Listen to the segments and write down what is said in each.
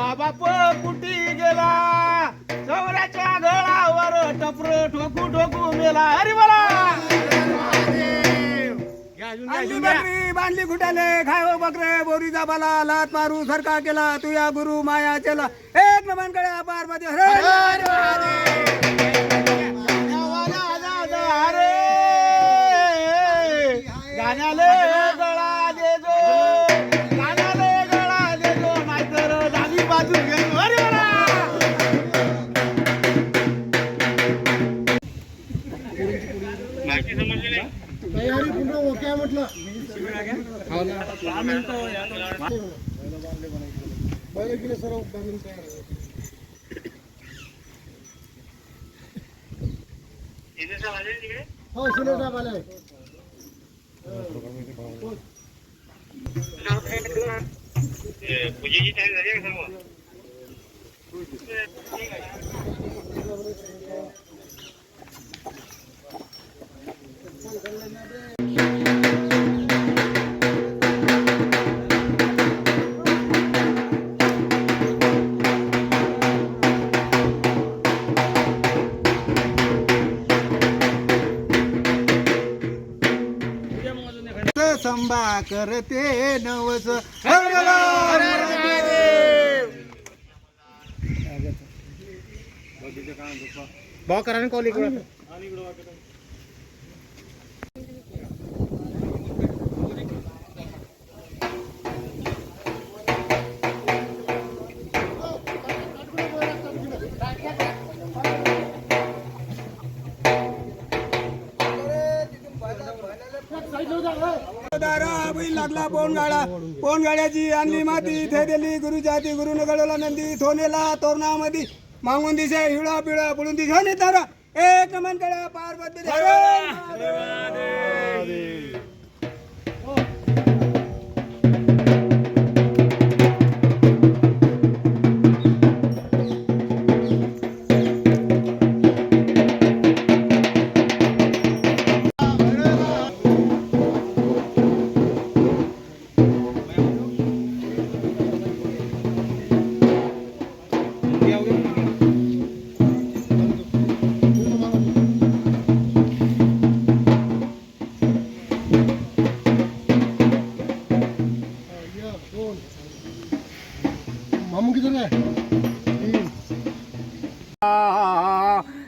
बाप कुटी गेला चौऱ्याच्या गळावर टपर ठोकू ठोकू मेला अरे बकरी बांधली खुट्याले खायो बकरे बोरीचा बाला लात मारू सरका केला तुया गुरु माया चला एक नमनकडे पार्वती हरे गाण्याले पूजेची तयारी झाली आहे का सर्व संभा करते नवस भाव करा कॉल इकडं दारा बैल लागला पोन गाडा पोन गाड्याची आणली माती इथे दिली गुरुच्या हाती गुरुने घडवला नंदी थोनेला तोरणामध्ये. मागून दिसे हिळा पिळा पळून ने तारा एक नमन कडा पार्वती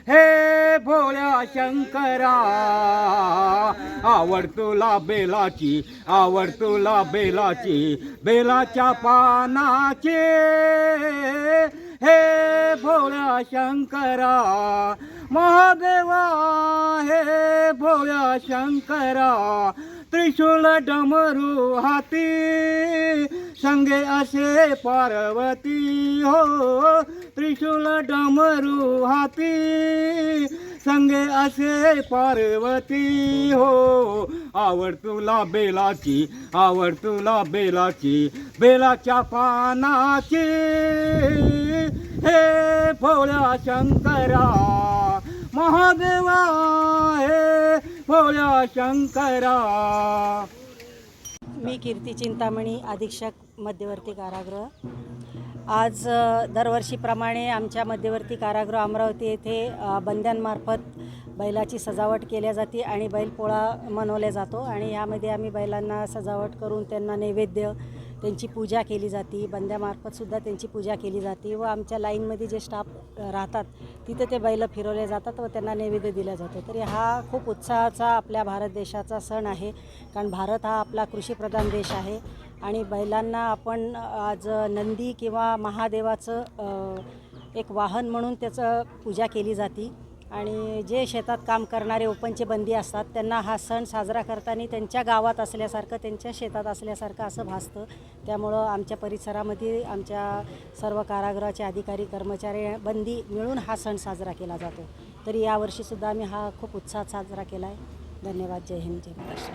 हे भोळ्या शंकरा आवड तुला बेलाची आवड तुला बेलाची बेलाच्या पानाचे. हे भोळ्या शंकरा महादेवा हे भोळ्या शंकरा त्रिशूल डमरू हाती. संगे असे पार्वती हो त्रिशूल डमरू हाती. संगे असे पार्वती हो आवड तुला बेलाची आवड तुला बेलाची बेलाच्या पानाची. हे भोळ्या शंकरा महादेवा हे भोळ्या शंकरा. मी कीर्ती चिंतामणी अधीक्षक मध्यवर्ती कारागृह. आज दरवर्षीप्रमाणे आमच्या मध्यवर्ती कारागृह अमरावती येथे बंद्यांमार्फत बैलाची सजावट केल्या जाते आणि बैलपोळा मनवल्या जातो. आणि यामध्ये आम्ही बैलांना सजावट करून त्यांना नैवेद्य त्यांची पूजा केली जाते. बंद्यामार्फतसुद्धा त्यांची पूजा केली जाते व आमच्या लाईनमध्ये जे स्टाफ राहतात तिथे ते बैल फिरवले जातात व त्यांना नैवेद्य दिला जातो. तरी हा खूप उत्साहाचा आपल्या भारत देशाचा सण आहे. कारण भारत हा आपला कृषीप्रधान देश आहे आणि बैलांना आपण आज नंदी किंवा महादेवाचं एक वाहन म्हणून त्याचं पूजा केली जाते. आणि जे शेतात काम करणारे ओपनचे बंदी असतात त्यांना हा सण साजरा करताना त्यांच्या गावात असल्यासारखं त्यांच्या शेतात असल्यासारखं असं भासतं. त्यामुळं आमच्या परिसरामध्ये आमच्या सर्व कारागृहाचे अधिकारी कर्मचारी बंदी मिळून हा सण साजरा केला जातो. तरी यावर्षीसुद्धा आम्ही हा खूप उत्साहात साजरा केला आहे धन्यवाद. जय हिंद जय महाराष्ट्र.